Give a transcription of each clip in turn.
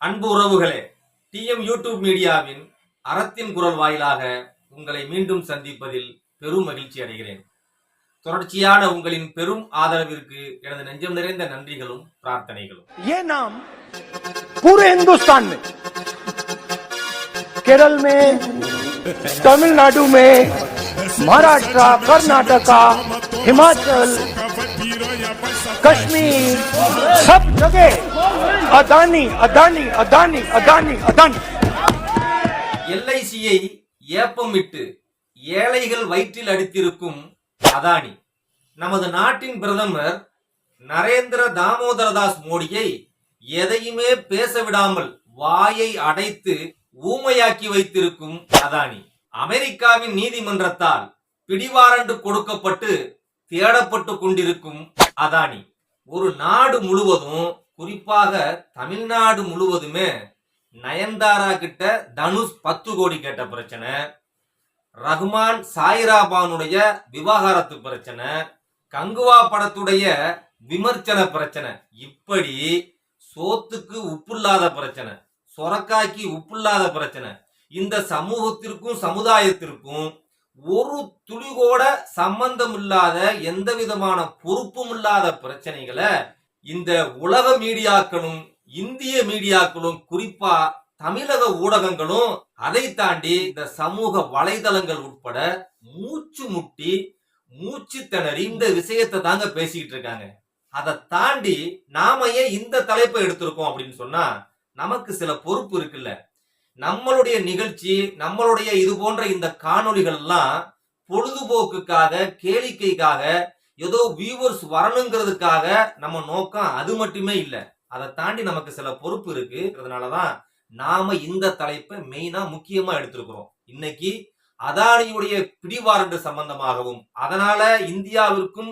அன்பு உறவுகளே DM YouTube மீடியாவின் அறத்தின் குரல் வாயிலாக உங்களை மீண்டும் சந்திப்பதில் பெரும் மகிழ்ச்சி அடைகிறேன் தொடர்ச்சியான உங்களின் பெரும் ஆதரவிற்கு எனது நெஞ்சம் நிறைந்த நன்றிகளும் பிரார்த்தனைகளும் ये नाम पूरे हिंदुस्तान में केरल में तमिलनाडु में महाराष्ट्र कर्नाटका हिमाचल कश्मीर सब जगह அதானி அதானி அதானி அதானி அதானி. எல்ஐசியை ஏப்பமிட்டு ஏழைகள் வயிற்றில் அடித்திருக்கும் அதானி. நமது நாட்டின் பிரதமர் நரேந்திர தாமோதரதாஸ் மோடியை எதையுமே பேச விடாமல் வாயை அடைத்து ஊமையாக்கி வைத்திருக்கும் அதானி. அமெரிக்காவின் நீதிமன்றத்தால் பிடிவாரண்டு கொடுக்கப்பட்டு தேடப்பட்டு கொண்டிருக்கும் அதானி. ஒரு நாடு முழுவதும் குறிப்பாக தமிழ்நாடு முழுவதுமே நயன்தாரா கிட்ட தனுஷ் பத்து கோடி கேட்ட பிரச்சனை ரஹ்மான் சாயிராபானுடைய விவாகரத்து பிரச்சனை கங்குவா படத்துடைய விமர்சன பிரச்சனை. இப்படி சோத்துக்கு உப்புல்லாத பிரச்சனை சொரக்காய்க்கு உப்புல்லாத பிரச்சனை. இந்த சமூகத்திற்கும் சமுதாயத்திற்கும் ஒரு துளி கூட சம்பந்தம் இல்லாத எந்த விதமான பொறுப்பும் இல்லாத பிரச்சனைகளை இந்த உலக மீடியாக்களும் இந்திய மீடியாக்களும் குறிப்பா தமிழக ஊடகங்களும் அதை தாண்டி இந்த சமூக வலைதளங்கள் உட்பட மூச்சு முட்டி மூச்சு திணறி இந்த விஷயத்தை தாங்க பேசிக்கிட்டு இருக்காங்க. அதை தாண்டி நாம ஏன் இந்த தலைப்பை எடுத்திருக்கோம் அப்படின்னு சொன்னா நமக்கு சில பொறுப்பு இருக்குல்ல. நம்மளுடைய நிகழ்ச்சி நம்மளுடைய இது போன்ற இந்த காணொளிகள் எல்லாம் பொழுதுபோக்குக்காக கேளிக்கைக்காக ஏதோ வியூவர்ஸ் வரணுங்கிறதுக்காக நம்ம நோக்கம் அது மட்டுமே இல்லை. அதை தாண்டி நமக்கு சில பொறுப்பு இருக்கு அதனாலதான் நாம இந்த தலைப்பை மெயினா முக்கியமா எடுத்திருக்கிறோம். இன்னைக்கு அதானியுடைய பிடிவாரண்டு சம்பந்தமாகவும் அதனால இந்தியாவிற்கும்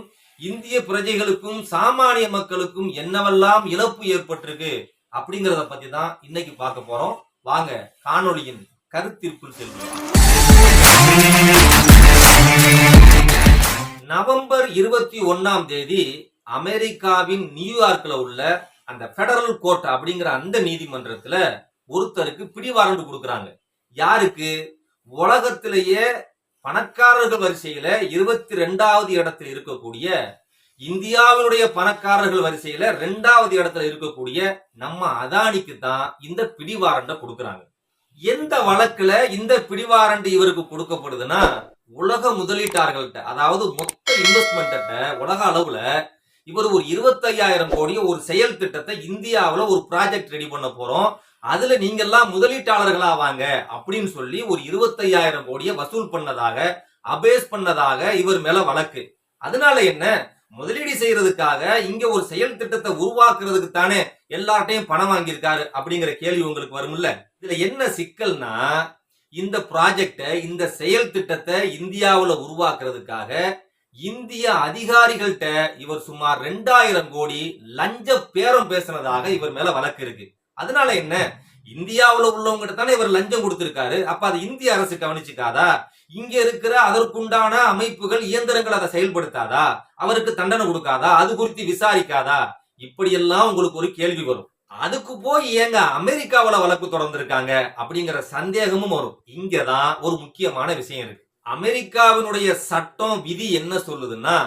இந்திய பிரஜைகளுக்கும் சாமானிய மக்களுக்கும் என்னவெல்லாம் இழப்பு ஏற்பட்டிருக்கு அப்படிங்கிறத பத்தி தான் இன்னைக்கு பார்க்க போறோம். வாங்க காணொளியின் கருத்திற்குள் செல்வோம். நவம்பர் இருபத்தி ஒன்னாம் தேதி அமெரிக்காவின் நியூயார்க்ல உள்ள அந்த பெடரல் கோர்ட் அப்படிங்கிற அந்த நீதிமன்றத்துல ஒருத்தருக்கு பிடிவாரண்டு கொடுக்கறாங்க. யாருக்கு? உலகத்திலேயே பணக்காரர்கள் வரிசையில இருபத்தி ரெண்டாவது இடத்துல இருக்கக்கூடிய இந்தியாவினுடைய பணக்காரர்கள் வரிசையில ரெண்டாவது இடத்துல இருக்கக்கூடிய நம்ம அதானிக்கு தான் இந்த பிடிவாரண்டை கொடுக்கறாங்க. எந்த வழக்குல இந்த பிடிவாரண்டு இவருக்கு கொடுக்கப்படுதுன்னா உலக முதலீட்டார்கள்ட்ட அதாவது மொத்த இன்வெஸ்ட்மெண்ட்ட உலக அளவுல இவர் ஒரு இருபத்தையாயிரம் கோடிய ஒரு செயல் திட்டத்தை இந்தியாவில் ஒரு ப்ராஜெக்ட் ரெடி பண்ண போறோம். அதுல நீங்க எல்லாம் முதலீட்டாளர்களா வாங்க அப்படின்னு சொல்லி ஒரு இருபத்தையாயிரம் கோடியை வசூல் பண்ணதாக அபேஸ் பண்ணதாக இவர் மேல வழக்கு. அதனால என்ன? முதலீடு செய்யறதுக்காக இங்க ஒரு செயல் திட்டத்தை உருவாக்குறதுக்கு தானே எல்லார்ட்டையும் பணம் வாங்கியிருக்காரு அப்படிங்கிற கேள்வி உங்களுக்கு வரும்ல? இதுல என்ன சிக்கல்னா இந்த ப்ராஜெக்டை இந்த செயல் திட்டத்தை இந்தியாவில் உருவாக்குறதுக்காக இந்திய அதிகாரிகள்கிட்ட இவர் சுமார் ரெண்டாயிரம் கோடி லஞ்ச பேரம் பேசுனதாக இவர் மேல வழக்கு இருக்கு. அதனால என்ன? இந்தியாவில் உள்ளவங்கிட்ட தானே இவர் லஞ்சம் கொடுத்திருக்காரு. அப்ப அதை இந்திய அரசு கவனிச்சுக்காதா? இங்க இருக்கிற அதற்குண்டான அமைப்புகள் இயந்திரங்கள் அதை செயல்படுத்தாதா? அவருக்கு தண்டனை கொடுக்காதா? அது குறித்து விசாரிக்காதா? இப்படியெல்லாம் உங்களுக்கு ஒரு கேள்வி வரும். அதுக்கு போய் ஏங்க அமெரிக்காவில் வழக்கு தொடர்ந்திருக்காங்க அப்படிங்கிற சந்தேகமும் வரும். இங்கதான் ஒரு முக்கியமான விஷயம் இருக்கு. அமெரிக்காவினுடைய சட்டம் விதி என்ன சொல்லுதுன்னா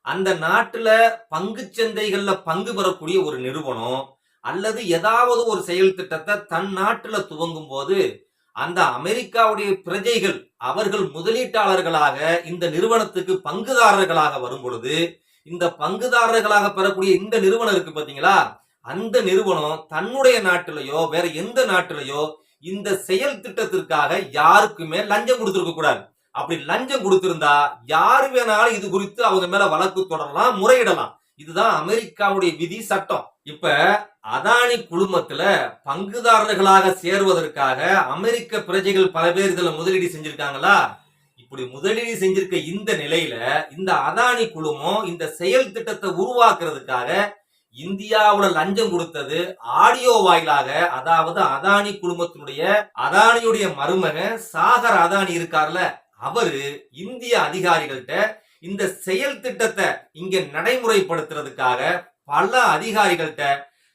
அந்த நாட்டுல பங்கு சந்தைகள்ல பங்கு பெறக்கூடிய ஒரு நிறுவனம் அல்லது ஏதாவது ஒரு செயல் திட்டத்தை தன் நாட்டுல துவங்கும் போது அந்த அமெரிக்காவுடைய பிரஜைகள் அவர்கள் முதலீட்டாளர்களாக இந்த நிறுவனத்துக்கு பங்குதாரர்களாக வரும் பொழுது இந்த பங்குதாரர்களாக பெறக்கூடிய இந்த நிறுவனம் இருக்கு பாத்தீங்களா? அந்த நிறுவனம் தன்னுடைய நாட்டிலேயோ வேற எந்த நாட்டிலேயோ இந்த செயல் திட்டத்திற்காக யாருக்குமே லஞ்சம் கொடுத்துருக்க கூடாது. அப்படி லஞ்சம் கொடுத்திருந்தா யாரு வேணாலும் இது குறித்து அவங்க மேல வழக்கு தொடரலாம் முறையிடலாம். இதுதான் அமெரிக்காவுடைய விதி சட்டம். இப்ப அதானி குழுமத்துல பங்குதாரர்களாக சேர்வதற்காக அமெரிக்க பிரஜைகள் பல பேர் இதுல முதலீடு செஞ்சிருக்காங்களா? இப்படி முதலீடு செஞ்சிருக்க இந்த நிலையில இந்த அதானி குழுமம் இந்த செயல் திட்டத்தை உருவாக்குறதுக்காக இந்தியாவில் லஞ்சம் கொடுத்தது ஆடியோ வாயிலாக அதாவது அதானி குழுமத்தினுடைய அதானியுடைய மருமகன் சாகர் அதானி இருக்கார்ல அவரு இந்திய அதிகாரிகள்கிட்ட இந்த செயல் திட்டத்தை இங்க நடைமுறைப்படுத்துறதுக்காக பல அதிகாரிகள்கிட்ட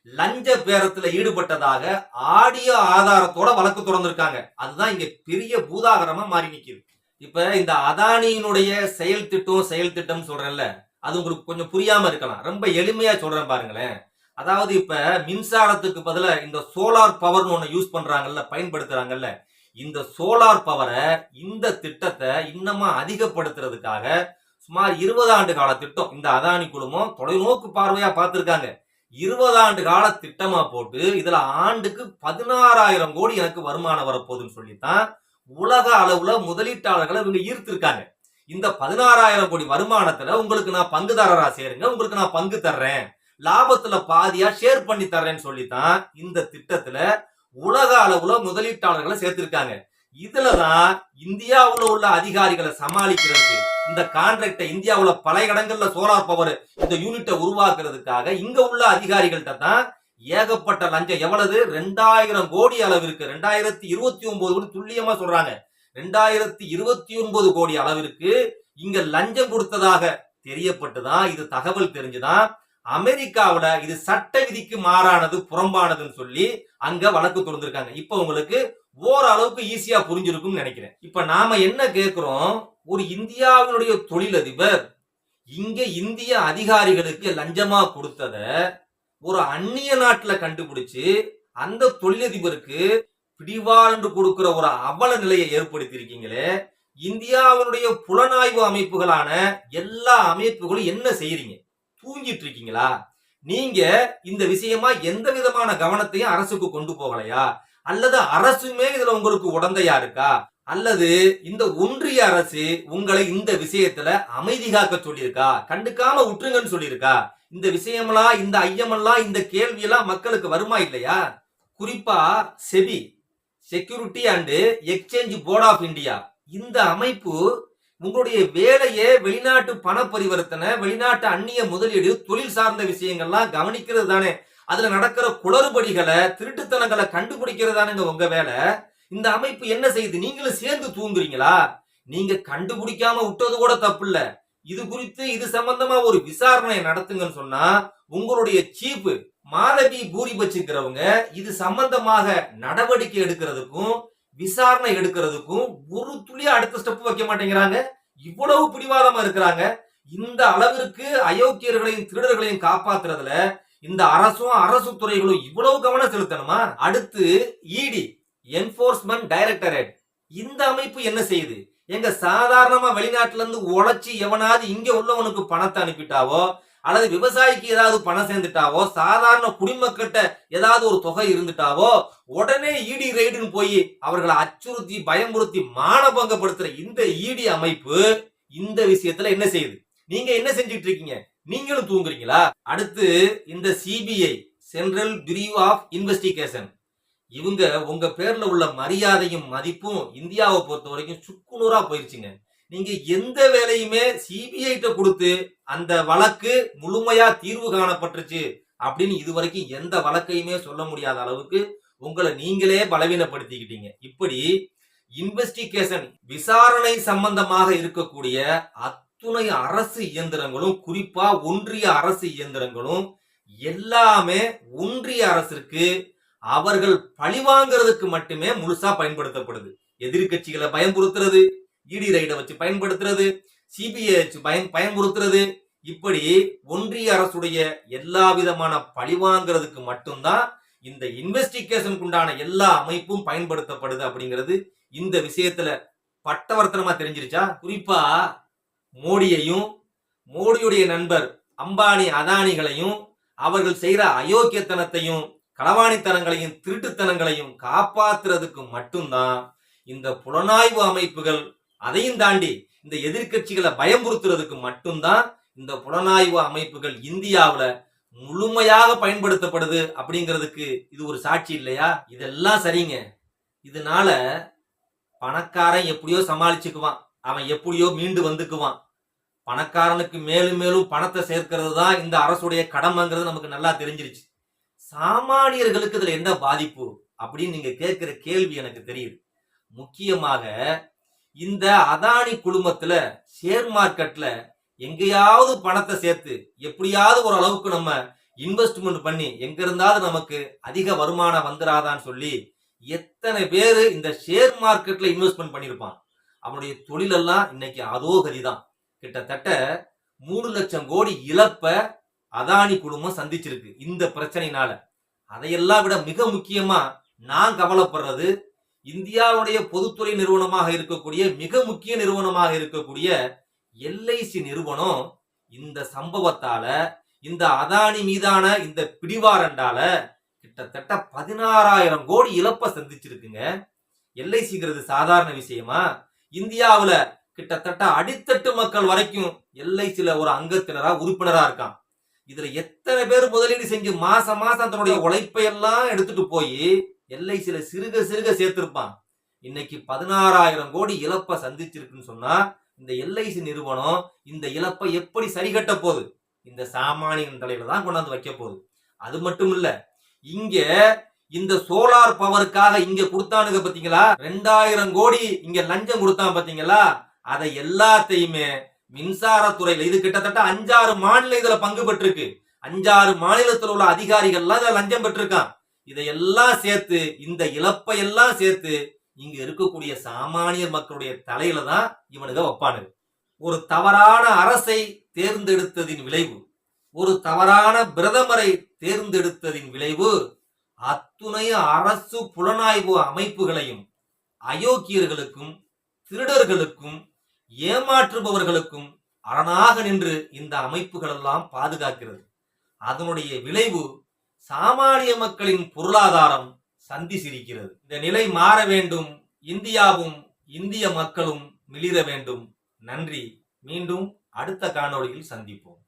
லஞ்ச பேரத்துல ஈடுபட்டதாக ஆடியோ ஆதாரத்தோட வழக்கு தொடர்ந்திருக்காங்க. அதுதான் இங்க பெரிய பூதாகரமா மாறி நிக்குது. இப்ப இந்த அதானியினுடைய செயல் திட்டம் செயல் திட்டம் சொல்றேன்ல அது உங்களுக்கு கொஞ்சம் புரியாம இருக்கலாம். ரொம்ப எளிமையா சொல்றேன் பாருங்களேன். அதாவது இப்ப மின்சாரத்துக்கு பதிலாக இந்த சோலார் பவர்னு ஒண்ணு யூஸ் பண்றாங்கல்ல பயன்படுத்துறாங்கல்ல. இந்த சோலார் பவரை இந்த திட்டத்தை இன்னமா அதிகப்படுத்துறதுக்காக சுமார் இருபது ஆண்டு கால திட்டம் இந்த அதானி குழுமம் தொலைநோக்கு பார்வையா பார்த்திருக்காங்க. இருபது ஆண்டு கால திட்டமா போட்டு இதுல ஆண்டுக்கு பதினாறாயிரம் கோடி எனக்கு வருமானம் வரப்போகுதுன்னு சொல்லித்தான் உலக அளவுல முதலீட்டாளர்களை இவங்க ஈர்த்திருக்காங்க. இந்த பதினாறாயிரம் கோடி வருமானத்துல உங்களுக்கு நான் பங்குதாரரா சேருங்க உங்களுக்கு நான் பங்கு தர்றேன். லாபத்துல பாதியா ஷேர் பண்ணி தர்றேன்னு சொல்லித்தான் இந்த திட்டத்துல உலக அளவுல முதலீட்டாளர்களை சேர்த்திருக்காங்க. இதுலதான் இந்தியாவுல உள்ள அதிகாரிகளை சமாளிக்கிறதுக்கு இந்த கான்ட்ராக்டை இந்தியாவுல பல இடங்கள்ல சோலார் பவர் இந்த யூனிட்டை உருவாக்குறதுக்காக இங்க உள்ள அதிகாரிகள்ட்ட தான் ஏகப்பட்ட லஞ்சம். எவ்வளவு? ரெண்டாயிரம் கோடி அளவிற்கு. ரெண்டாயிரத்தி இருபத்தி ஒன்பது கோடி துல்லியமா சொல்றாங்க. ரெண்டாயிரத்தி இருபத்தி ஒன்பது கோடி அளவிற்கு இங்க லஞ்சம் கொடுத்ததாக தெரியப்பட்டுதான் இது தகவல் தெரிஞ்சுதான் அமெரிக்காவில இது சட்ட விதிக்கு மாறானது புறம்பானதுன்னு சொல்லி அங்க வழக்கு தொடர்ந்துருக்காங்க இப்ப உங்களுக்கு ஓரளவுக்கு ஈஸியா புரிஞ்சிருக்கும்னு நினைக்கிறேன். இப்ப நாம என்ன கேட்கிறோம் ஒரு இந்தியாவினுடைய தொழிலதிபர் இங்க இந்திய அதிகாரிகளுக்கு லஞ்சமா கொடுத்தத ஒரு அந்நிய நாட்டுல கண்டுபிடிச்சு அந்த தொழிலதிபருக்கு பிடிவாரண்டு கொடுக்கிற ஒரு அவல நிலையை ஏற்படுத்தி இருக்கீங்களே இந்தியாவினுடைய புலனாய்வு அமைப்புகளான எல்லா அமைப்புகளும் என்ன செய்யறீங்க தூங்கிட்டு இருக்கீங்களா நீங்க இந்த விஷயமா எந்த விதமான கவனத்தையும் அரசுக்கு கொண்டு போகலையா? அல்லது அரசுமே இதுல உங்களுக்கு உடந்தையா இருக்கா? அல்லது இந்த ஒன்றிய அரசு உங்களை இந்த விஷயத்துல அமைதி காக்க சொல்லியிருக்கா? கண்டுக்காம விட்டுருங்கன்னு சொல்லியிருக்கா? இந்த விஷயமெல்லாம் இந்த ஐயமெல்லாம் இந்த கேள்வியெல்லாம் மக்களுக்கு வருமா இல்லையா? குறிப்பா SEBI security and exchange board of India இந்த அமைப்பு உங்களுடைய வேலையே வெளிநாட்டு பண பரிவர்த்தனை வெளிநாட்டு அந்நிய முதலீடு தொழில் சார்ந்த விஷயங்கள்லாம் கவனிக்கிறது தானே. அதுல நடக்கிற குளறுபடிகளை திருட்டுத்தனங்களை கண்டுபிடிக்கிறது தானேங்க உங்க வேலை. இந்த அமைப்பு என்ன செய்யுது? நீங்களும் சேர்ந்து தூங்குறீங்களா? நீங்க கண்டுபிடிக்காம விட்டது கூட தப்பு இல்ல இது குறித்து இது சம்பந்தமா ஒரு விசாரணை நடத்துங்கன்னு சொன்னா உங்களுடைய சீப்பு மாதவி பூரி இது சம்பந்தமாக நடவடிக்கை எடுக்கிறதுக்கும் விசாரணை எடுக்கிறதுக்கும் ஒரு துளியா அடுத்த ஸ்டெப் வைக்க மாட்டேங்கிறாங்க. இவ்வளவு பிடிவாதமா இருக்கிறாங்க. இந்த அளவிற்கு அயோக்கியர்களையும் திருடர்களையும் காப்பாத்துறதுல இந்த அரசும் அரசு துறைகளும் இவ்வளவு கவனம் செலுத்தணுமா? அடுத்து இடி என்போர்ஸ்மெண்ட் டைரக்டரேட் இந்த அமைப்பு என்ன செய்யுது? எங்க சாதாரணமா வெளிநாட்டுல இருந்து உழைச்சி எவனாவது இங்க உள்ளவனுக்கு பணத்தை அனுப்பிட்டாவோ அல்லது விவசாயிக்கு ஏதாவது பணம் சேர்ந்துட்டாவோ சாதாரண குடிமக்கிட்ட ஏதாவது ஒரு தொகை இருந்துட்டாவோ உடனே இடி ரைடுன்னு போய் அவர்களை அச்சுறுத்தி பயமுறுத்தி மானபங்கப்படுத்துற இந்த இடி அமைப்பு இந்த விஷயத்துல என்ன செய்யுது? நீங்க என்ன செஞ்சுட்டு இருக்கீங்க நீங்களும் தூங்குறீங்களா? அடுத்து இந்த CBI central bureau of investigation இவங்க உங்க பேர்ல உள்ள மரியாதையும் மதிப்பும் இந்தியாவை பொறுத்த வரைக்கும் சுக்குநூறா போயிருச்சுங்க. நீங்க எந்த வேலையுமே சிபிஐட்ட கொடுத்து அந்த வழக்கு முழுமையா தீர்வு காணப்பட்டுருச்சு அப்படின்னு இதுவரைக்கும் எந்த வழக்கையுமே சொல்ல முடியாத அளவுக்கு உங்களை நீங்களே பலவீனப்படுத்திக்கிட்டீங்க. இப்படி இன்வெஸ்டிகேஷன் விசாரணை சம்பந்தமாக இருக்கக்கூடிய அத்துணை அரசு இயந்திரங்களும் குறிப்பா ஒன்றிய அரசு இயந்திரங்களும் எல்லாமே ஒன்றிய அரசிற்கு அவர்கள் பழிவாங்கிறதுக்கு மட்டுமே முழுசா பயன்படுத்தப்படுது. எதிர்க்கட்சிகளை பயன்படுத்துறது இடி ரைடை வச்சு பயன்படுத்துறது சிபிஐ வச்சு பயன் பயன்படுத்துறது. இப்படி ஒன்றிய அரசுடைய எல்லா விதமான பழிவாங்கிறதுக்கு மட்டும்தான் இந்த இன்வெஸ்டிகேஷனுக்கு உண்டான எல்லா அமைப்பும் பயன்படுத்தப்படுது அப்படிங்கிறது இந்த விஷயத்துல பட்டவர்த்தனமா தெரிஞ்சிருச்சா? குறிப்பா மோடியையும் மோடியுடைய நண்பர் அம்பானி அதானிகளையும் அவர்கள் செய்யற அயோக்கியத்தனத்தையும் களவாணித்தனங்களையும் திருட்டுத்தனங்களையும் காப்பாத்துறதுக்கு மட்டும்தான் இந்த புலனாய்வு அமைப்புகள் அதையும் தாண்டி இந்த எதிர்க்கட்சிகளை பயமுறுத்துறதுக்கு மட்டும்தான் இந்த புலனாய்வு அமைப்புகள் இந்தியாவில் முழுமையாக பயன்படுத்தப்படுது அப்படிங்கிறதுக்கு இது ஒரு சாட்சி இல்லையா? இதெல்லாம் சரிங்க. இதனால பணக்காரன் எப்படியோ சமாளிச்சுக்குவான். அவன் எப்படியோ மீண்டு வந்துக்குவான். பணக்காரனுக்கு மேலும் மேலும் பணத்தை சேர்க்கிறது தான் இந்த அரசுடைய கடமைங்கிறது நமக்கு நல்லா தெரிஞ்சிருச்சு. சாமானியர்களுக்கு இதுல என்ன பாதிப்பு? அப்படின்னு நீங்க கேட்கிற கேள்வி எனக்கு தெரியுது. முக்கியமாக இந்த அதானி குழுமத்துல ஷேர் மார்க்கெட்ல எங்கேயாவது பணத்தை சேர்த்து எப்படியாவது ஒரு அளவுக்கு நம்ம இன்வெஸ்ட்மெண்ட் பண்ணி எங்க இருந்தாவது நமக்கு அதிக வருமானம் வந்துடாதான்னு சொல்லி எத்தனை பேரு இந்த ஷேர் மார்க்கெட்ல இன்வெஸ்ட்மெண்ட் பண்ணியிருப்பான் அவனுடைய தொழிலெல்லாம் இன்னைக்கு அதோ கதிதான். கிட்டத்தட்ட மூணு லட்சம் கோடி இழப்ப அதானி குழுமம் சந்திச்சிருக்கு இந்த பிரச்சனையினால. அதையெல்லாம் விட மிக முக்கியமா நான் கவலைப்படுறது இந்தியாவுடைய பொதுத்துறை நிறுவனமாக இருக்கக்கூடிய மிக முக்கிய நிறுவனமாக இருக்கக்கூடிய எல்ஐசி நிறுவனம் இந்த சம்பவத்தால இந்த அதானி மீதான இந்த பிடிவாரண்டால கிட்டத்தட்ட பதினாறாயிரம் கோடி இழப்ப சந்திச்சிருக்குங்க. எல்ஐசிங்கிறது சாதாரண விஷயமா? இந்தியாவுல கிட்டத்தட்ட அடித்தட்டு மக்கள் வரைக்கும் எல்ஐசியில் ஒரு அங்கத்தினரா உறுப்பினரா இருக்கான். இதுல எத்தனை பேர் முதலீடு செஞ்சு மாசம் மாசம் தன்னுடைய உழைப்பை எல்லாம் எடுத்துட்டு போய் எல்ஐசில சிறுக சிறுக சேர்த்திருப்பான். இன்னைக்கு பதினாறாயிரம் கோடி இழப்பை சந்திச்சிருக்குன்னு சொன்னா இந்த எல்ஐசி நிறுவனம் இந்த இழப்பை எப்படி சரிகட்ட போகுது? இந்த சாமானியன் தலையில தான் கொண்டாந்து வைக்க போகுது. அது மட்டும் இல்ல இங்க இந்த சோலார் பவருக்காக இங்க கொடுத்தானுங்க பாத்தீங்களா? ரெண்டாயிரம் கோடி இங்க லஞ்சம் கொடுத்தான் பாத்தீங்களா? அதை எல்லாத்தையுமே மின்சாரத்துறையில இது கிட்டத்தட்ட அஞ்சாறு மாநில இதுல பங்கு பெற்றிருக்கு. அஞ்சாறு மாநிலத்தில் உள்ள அதிகாரிகள்லாம் இதுல லஞ்சம் பெற்றிருக்கான். இதையெல்லாம் சேர்த்து இந்த இழப்பை எல்லாம் சேர்த்து இங்க இருக்கக்கூடிய சாமானிய மக்களுடைய தலையில தான் இவனுக வைப்பானுங்க. ஒரு தவறான அரசை தேர்ந்தெடுத்ததின் விளைவு ஒரு தவறான பிரதமரை தேர்ந்தெடுத்ததின் விளைவு அத்துணை அரசு புலனாய்வு அமைப்புகளையும் அயோக்கியர்களுக்கும் திருடர்களுக்கும் ஏமாற்றுபவர்களுக்கும் அரணாக நின்று இந்த அமைப்புகள் எல்லாம் பாதுகாக்கிறது. அதனுடைய விளைவு சாமானிய மக்களின் பொருளாதாரம் சந்தி சிரிக்கிறது. இந்த நிலை மாற வேண்டும். இந்தியாவும் இந்திய மக்களும் மிளிர வேண்டும். நன்றி. மீண்டும் அடுத்த காணொளியில் சந்திப்போம்.